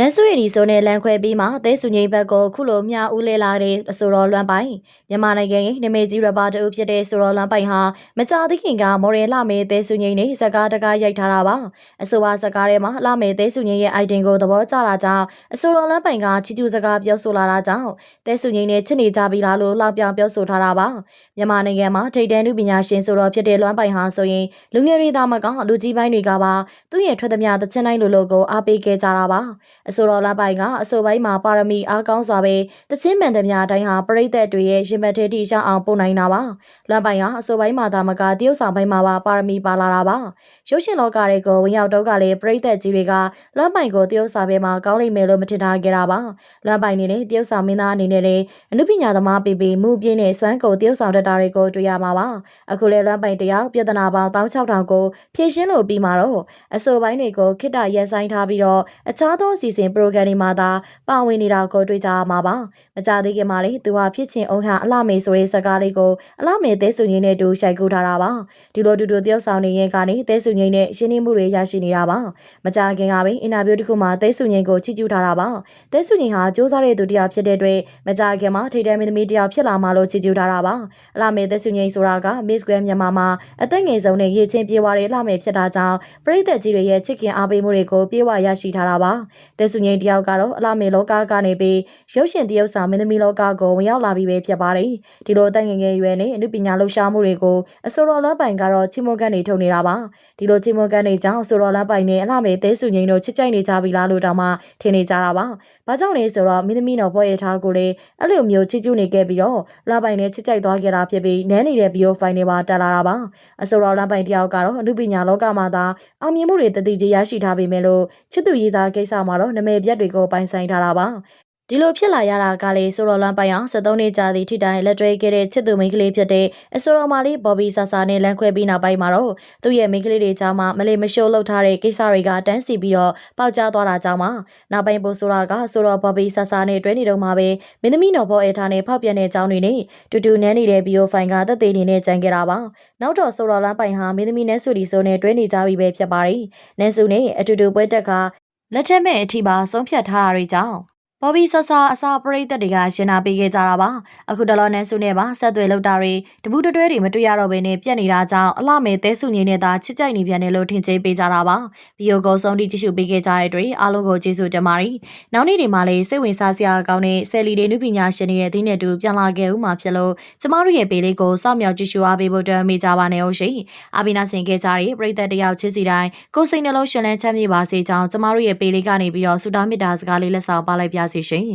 နန်းစွေရီဆိုနဲ့လန်ခွဲပြီးမှတဲစုငိမ့်ဘက်ကိုခုလိုမြဦးလဲလာတဲ့အဆိုတော်လွမ်းပိုင်မြန်မာနိုင်ငံရဲ့နမေကြီးရပါတူဖြစ်တဲ့ဆိုတော်လွမ်းပိုင်ဟာမကြာသေးခင်ကမော်ရယ်လာမေတဲစုငိမ့်နဲ့ဇကာတကားရိုက်ထားတာပါအဆိုပါဇကားထဲမှာလာမေတဲစုငိမ့်ရဲ့ item ကိုသဘောကျတာကြောင့်အဆိုတော်လွမ်းပိုင်ကချီကျူစကားပြောဆိုလာတာကြောင့်တဲစုငိမ့်နဲ့ချစ်နေကြပြီလားလို့လောက်ပြောင်ပြောဆိုထားတာပါမြန်မာနိုင်ငံမှာထိတ်တန်းလူပညာရှင်ဆိုတော်ဖြစ်တဲ့လွမ်းပိုင်ဟာဆိုရင်လူငယ်တွေသားမကလူကြီးပိုင်းတွေကပါသူ့ရဲ့ထွက်သမျှသချင်းတိုင်းလိုလိုကိုအားပေးခဲ့ကြတာပါအဆိုတော်လပိုင်ကအဆိုပိုင်းမှာပါရမီအားကောင်းစွာပဲတချင်းမှန်သမျှအတိုင်းဟာပရိသတ်တွေရဲ့ရင်မထဲတိရှောင်းအောင်ပို့နိုင်တာပါလပိုင်ကအဆိုပိုင်းမှာသာမကတရုတ်ဆောင်ပိုင်းမှာပါပါရမီပါလာတာပါရုပ်ရှင်လောကတွေကိုဝင်ရောက်တော့ကလည်းပရိသတ်ကြီးတွေကလပိုင်ကိုတရုတ်ဆောင်ဘဲမှာကောင်းလိမ့်မယ်လို့မထင်ထားခဲ့တာပါလပိုင်နေနဲ့တရုတ်ဆောင်မင်းသားအနေနဲ့လည်းအနုပညာသမားပေပေမှုပြင်းနဲ့စွမ်းကုန်တရုတ်ဆောင်တတ်တာတွေကိုတွေ့ရမှာပါအခုလဲလပိုင်တယောက်ပြဿနာပေါင်း16000ကိုဖြည့်ရှင်းလို့ပြီးမှာတော့အဆိုပိုင်းတွေကိုခိတ္တရက်ဆိုင်ထားပြီးတော့အခြားသောအစီအစဉ်ပရိုဂရမ်တွေမှာသာပါဝင်နေတာကိုတွေ့ကြရမှာပါမကြသေးခင်မှာလေသူဟာဖြစ်ချင်အောင်ဟာအလှမေဆိုတဲ့စကားလေးကိုအလှမေသဲစုငိမ့်နဲ့တူရှိုက်ကူထားတာပါဒီလိုတူတူတယောက်ဆောင်နေရင်ကနေသဲစုငိမ့်နဲ့ရှင်းနေမှုတွေရရှိနေတာပါမကြခင်ကပဲအင်တာဗျူးတစ်ခုမှာသဲစုငိမ့်ကိုချီးကျူးထားတာပါသဲစုငိမ့်ဟာစူးစမ်းတဲ့သူတစ်ယောက်ဖြစ်တဲ့အတွက်မကြခင်မှာထိတဲ့မင်းသမီးတစ်ယောက်ဖြစ်လာမှလို့ချီးကျူးထားတာပါအလှမေသဲစုငိမ့်ဆိုတာက Miss Grand မြန်မာမှာအသက်ငယ်ဆုံးနဲ့ရည်ချင်းပြေးွားတဲ့လှမေဖြစ်တာကြောင့်ပရိသတ်ကြီးတွေရဲ့ချစ်ခင်အားပေးမှုတွေကိုပြေဝရရှိထားတာပါသဲစုငိမ့်တယောက်ကတော့အလှမေလောကကနေပြီးရုပ်ရှင်တရုပ်ဆောင်မင်းသမီးလောကကိုဝင်ရောက်လာပြီးပဲဖြစ်ပါတယ်ဒီလိုတန်ငယ်ငယ်ရွယ်နဲ့အမှုပညာလှူရှားမှုတွေကိုအစိုးရလမ်းပိုင်ကတော့ချီမွန်ကန်နေထုတ်နေတာပါဒီလိုချီမွန်ကန်နေကြောင်းအစိုးရလမ်းပိုင်နဲ့အလှမေသဲစုငိမ့်တို့ချစ်ကြိုက်နေကြပြီလားလို့တောင်မှထင်နေကြတာပါဘာကြောင့်လဲဆိုတော့မင်းသမီးတော်ဖွဲ့ရထားကိုလေအဲ့လိုမျိုးချစ်ကျူးနေခဲ့ပြီးတော့လပိုင်နဲ့ချစ်ကြိုက်သွားခဲ့တာဖြစ်ပြီးနန်းနေတဲ့ bio file တွေပါတက်လာတာပါအစိုးရလမ်းပိုင်တယောက်ကတော့အမှုပညာလောကမှာသာအောင်မြင်မှုတွေတတိကြီးရရှိထားပေမဲ့လို့ချစ်သူရေးသားကိစ္စမှာတော့နမဲပြတ်တွေကိုပိုင်ဆိုင်ထားတာပါဒီလိုဖြစ်လာရတာကလေဆိုတော်လန်ပိုင်အောင်73နှစ်ကြာသည့်ထိတိုင်လက်တွဲခဲ့တဲ့ချစ်သူမိန်းကလေးဖြစ်တဲ့အဆိုတော်မာလေးဘော်ဘီဆာဆာနဲ့လမ်းခွဲပြီးနောက်ပိုင်းမှာတော့သူ့ရဲ့မိန်းကလေးတွေကြားမှာမလေးမရှုပ်လောက်ထားတဲ့ကိစ္စတွေကတန်းစီပြီးတော့ပေါက်ကြားသွားတာကြောင့်ပါနောက်ပိုင်းပို့ဆိုတာကဆိုတော်ဘော်ဘီဆာဆာနဲ့တွဲနေတော့မှာပဲမင်းသမီးတော်ဘော်အေထားနဲ့ဖောက်ပြန်တဲ့အကြောင်းတွေနဲ့တူတူနန်းနေတဲ့ဘီယိုဖိုင်ကသက်သေနေနဲ့ကြံခဲ့တာပါနောက်တော့ဆိုတော်လန်ပိုင်ဟာမင်းသမီးနဲ့ဆူလီဆိုနဲ့တွဲနေကြပြီပဲဖြစ်ပါတယ်နန်းစုနဲ့အတူတူပွဲတက်က လက်ချက်မဲ့အထိပါဆုံးဖြတ်ထားတာတွေကြောင့် ဘော်ဘီဆဆာအစာပရိသတ်တွေကရှင်းနာပေးခဲ့ကြတာပါအခုတလောနဲ့စုနဲ့ပါဆက်သွယ်လောက်တာတွေတပူတတွဲတွေမတွေ့ရတော့ဘဲနဲ့ပြက်နေတာကြောင့်အလှမဲသဲစုငင်းနဲ့သာချစ်ကြိုက်နေပြန်တယ်လို့ထင်ကြေးပေးကြတာပါဗီဒီယိုကိုဆုံးထိကြည့်ရှုပေးခဲ့ကြတဲ့အတွက်အားလုံးကိုကျေးဇူးတင်ပါတယ်နောက်နေ့တွေမှာလည်းစိတ်ဝင်စားစရာကောင်းတဲ့ဆယ်လီတွေနုပညာရှင်တွေရဲ့အသင်းနဲ့တူပြန်လာခဲ့ဦးမှာဖြစ်လို့ကျမတို့ရဲ့ပေလေးကိုစောင့်မျှော်ကြည့်ရှုအားပေးဖို့တမ်းမိကြပါနဲ့ဟုတ်ရှိအာဘီနာဆင်ခဲ့ကြတဲ့ပရိသတ်တယောက်ချစ်စီတိုင်းကိုစိတ်နှလုံးရှင်လန်းချမ်းမြေပါစေကြောင်းကျမတို့ရဲ့ပေလေးကနေပြီးတော့ဆုတောင်းမေတ္တာစကားလေးလက်ဆောင်ပါလိုက်ပါစေရှင်